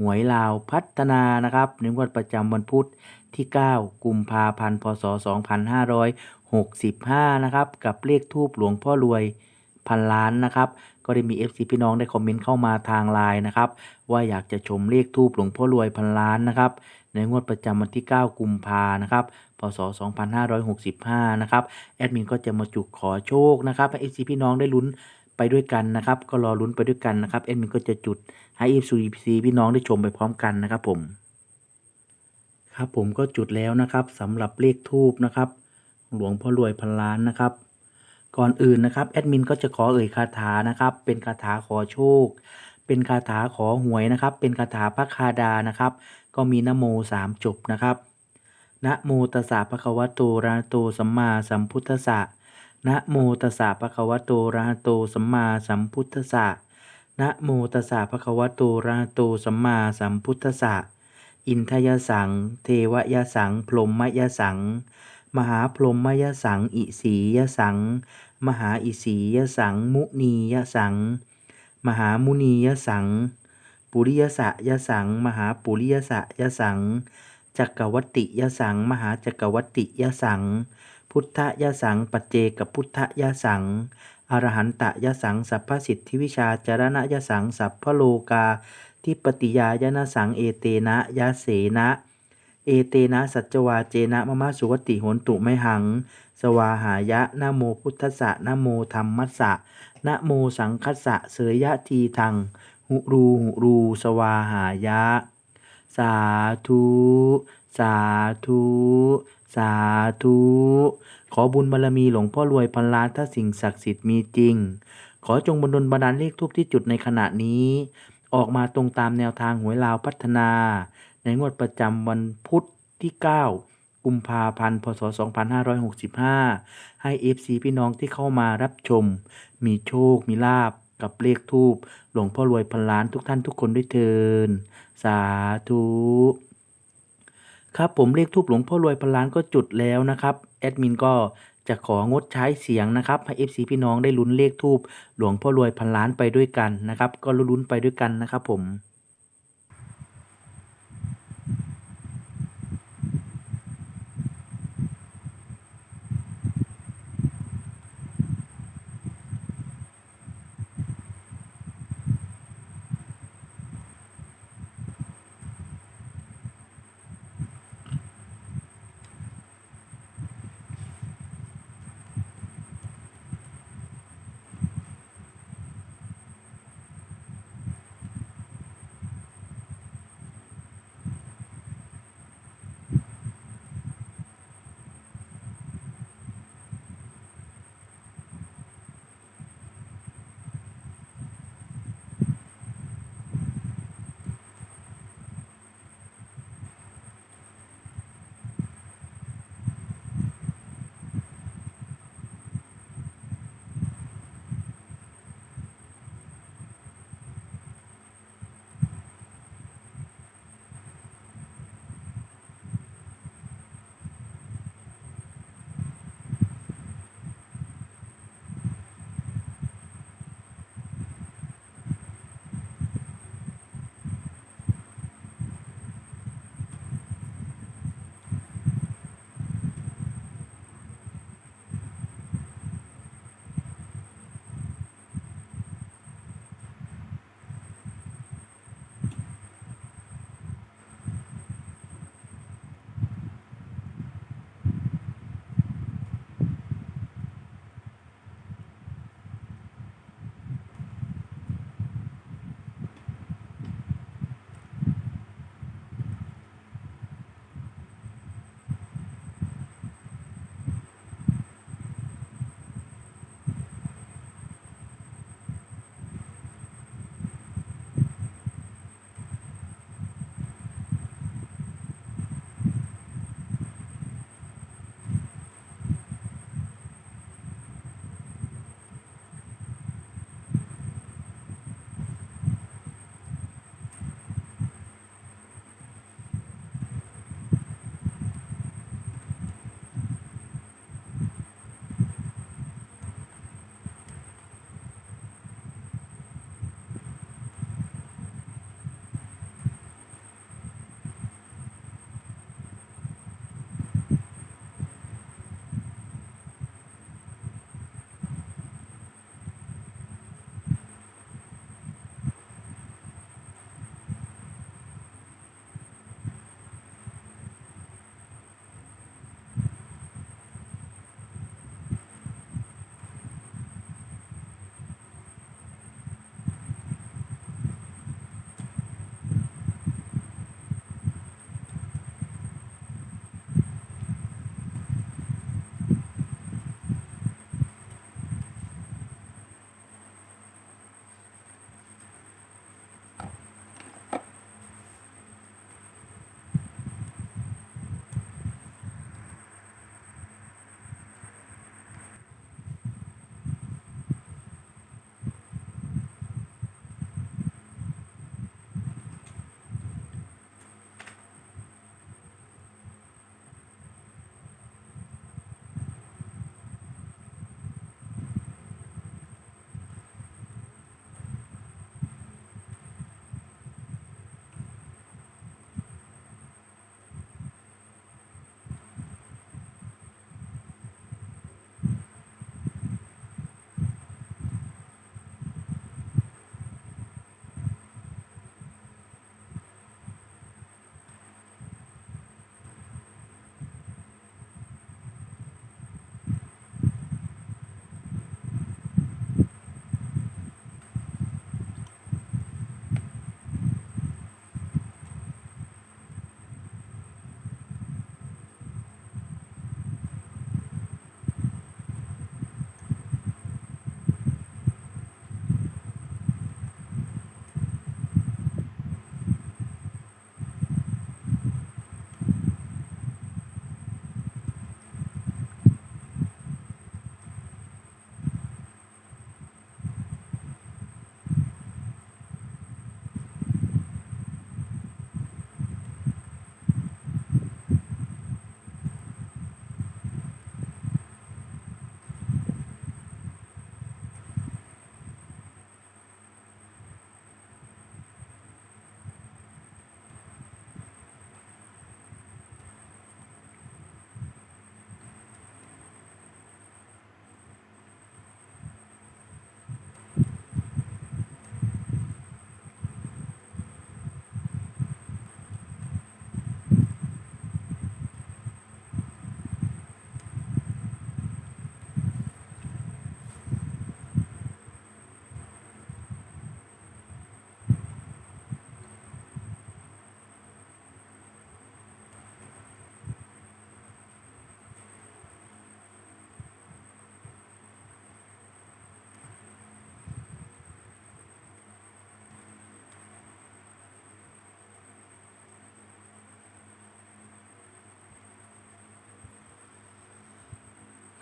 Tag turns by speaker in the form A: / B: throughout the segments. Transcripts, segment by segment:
A: หวยลาวพัฒนานะครับในงวดประจำวันพุธที่ 9 กุมภาพันธ์พศ 2565 นะครับ กับเลขทูปหลวงพ่อรวยพันล้านนะครับ ก็ได้มี FC พี่น้องได้คอมเมนต์เข้ามาทางไลน์นะครับ ว่าอยากจะชมเลขทูปหลวงพ่อรวยพันล้านนะครับ ในงวดประจำวันที่ 9 กุมภานะครับพศ 2565 นะครับ แอดมินก็จะมาจุกขอโชคนะครับให้ FC พี่น้องได้ลุ้น ไปด้วยกันนะครับ ก็รอลุ้นไปด้วยกันนะครับแอดมินก็จะจุดให้ FC พี่น้องได้ชมไปพร้อมกันนะครับผม ครับผมก็จุดแล้วนะครับสำหรับเลขทูบนะครับ หลวงพ่อรวยพันล้านนะครับ ก่อนอื่นนะครับแอดมินก็จะขอเอ่ยคาถานะครับ เป็นคาถาขอโชค เป็นคาถาขอหวยนะครับ เป็นคาถาพระคาดานะครับ ก็มีนะโมสามจบนะครับนะโมตัสสะภะคะวะโตระหะโตสัมมาสัมพุทธัสสะ นะโมตัสสะภะคะวะโตระหะโตสัมมาสัมพุทธัสสะนะโมตัสสะภะคะวะโตระหะโตสัมมาสัมพุทธัสสะอินทยสัง เทวยสัง พรหมยสัง มหาพรหมยสัง อิสียสัง มหาอิสียสัง มุนียสัง มหามุนียสัง ปุริยสะยสัง มหาปุริยสะยสัง จักรวัติยสัง มหาจักรวัติยสัง พุทธยสัง ปัจเจกพุทธยสัง อรหันตยสัง สัพพสิทธิวิชาจารณยสัง สัพพโลกาทิปติยายนะสัง เอเตนะยะเสนะเอเตนะสัจวาเจนะมะมะสุวติโหนตุไมหัง สวาหายะนะโมพุทธะนะโมธรรมัสสะนะโมสังคัสสะเสยยะทีทัง หุรูหุรู สวาหายะ สาธุ สาธุ สาธุ ขอบุญบารมีหลวงพ่อรวยพันล้านถ้าสิ่งศักดิ์สิทธิ์มีจริง ขอจงบนดลบันดาลเลขทูปที่จุดในขณะนี้ ออกมาตรงตามแนวทางหวยลาวพัฒนา ในงวดประจำวันพุธที่ 9 กุมภาพันธ์พศ 2565 ให้ FC พี่น้องที่เข้ามารับชม มีโชค มีลาบกับเลขทูปหลวงพ่อรวยพันล้านทุกท่านทุกคนด้วยเทินสาธุ ครับผมเลขทูบหลวงพ่อรวยพันล้านก็จุดแล้วนะครับแอดมินก็จะของดใช้เสียงนะครับให้ FC พี่น้องได้ลุ้นเลขทูบหลวงพ่อรวยพันล้านไปด้วยกันนะครับ ก็ลุ้นไปด้วยกันนะครับผม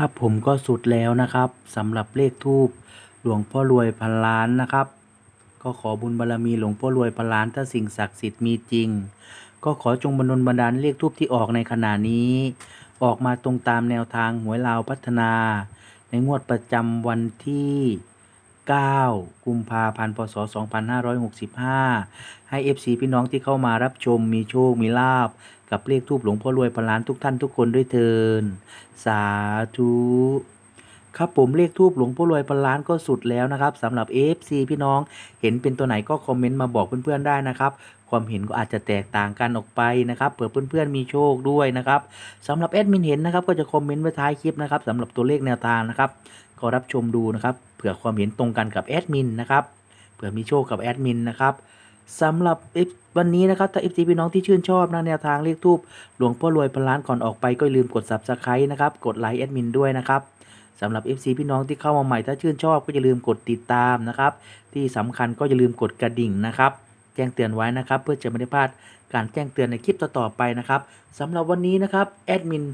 B: ค
A: รับผมก็สุดแล้วนะครับสำหรับเลขทูปหลวงพ่อรวยพันล้านนะครับ ก็ขอบุญบารมีหลวงพ่อรวยพันล้านถ้าสิ่งศักดิ์สิทธิ์มีจริง ก็ขอจงบันดลบันดาลเลขทูปที่ออกในขณะนี้ ออกมาตรงตามแนวทางหวยลาวพัฒนา ในงวดประจำวันที่ 9 กุมภาพันธ์พศ 2565 ให้ FC พี่น้องที่เข้ามารับชมมีโชคมีลาบ กับเลขทูปหลวงพ่อรวยพันล้านทุกท่านทุกคนด้วยเทินสาธุครับผมเลขทูปหลวงพ่อรวยพันล้านก็สุดแล้วนะครับสำหรับ FC พี่น้องเห็นเป็นตัวไหนก็คอมเมนต์มาบอกเพื่อนๆได้นะครับ ความเห็นก็อาจจะแตกต่างกันออกไปนะครับเผื่อเพื่อนๆมีโชคด้วยนะครับสำหรับแอดมินเห็นนะครับก็จะคอมเมนต์ไว้ท้ายคลิปนะครับสำหรับตัวเลขแนวทางนะครับก็รับชมดูนะครับเผื่อความเห็นตรงกันกับแอดมินนะครับเผื่อมีโชคกับแอดมินนะครับ สำหรับวันนี้นะครับถ้า FC พี่น้องที่ชื่นชอบนะแนวทางเลขทูปหลวงพ่อรวยพันล้านก่อนออกไปก็ลืมกด Subscribe นะครับ กดไลค์แอดมินด้วยนะครับสำหรับ FC พี่น้องที่เข้ามาใหม่ถ้าชื่นชอบก็อย่าลืมกดติดตามนะครับ ที่สำคัญก็อย่าลืมกดกระดิ่งนะครับ แจ้งเตือนไว้นะครับ เพื่อจะไม่ได้พลาดการแจ้งเตือนในคลิปต่อๆไปนะครับสำหรับวันนี้นะครับแอดมิน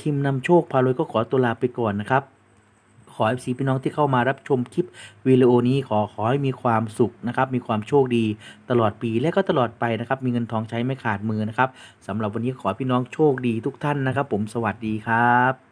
A: คิมนำโชคพารวยก็ขอตัวลาไปก่อนนะครับ ขอ FC พี่น้องที่เข้ามารับชมคลิปวิดีโอนี้ขอขอให้มีความสุขนะครับมีความโชคดีตลอดปีและก็ตลอดไปนะครับมีเงินทองใช้ไม่ขาดมือนะครับสำหรับวันนี้ขอพี่น้องโชคดีทุกท่านนะครับ ผมสวัสดีครับ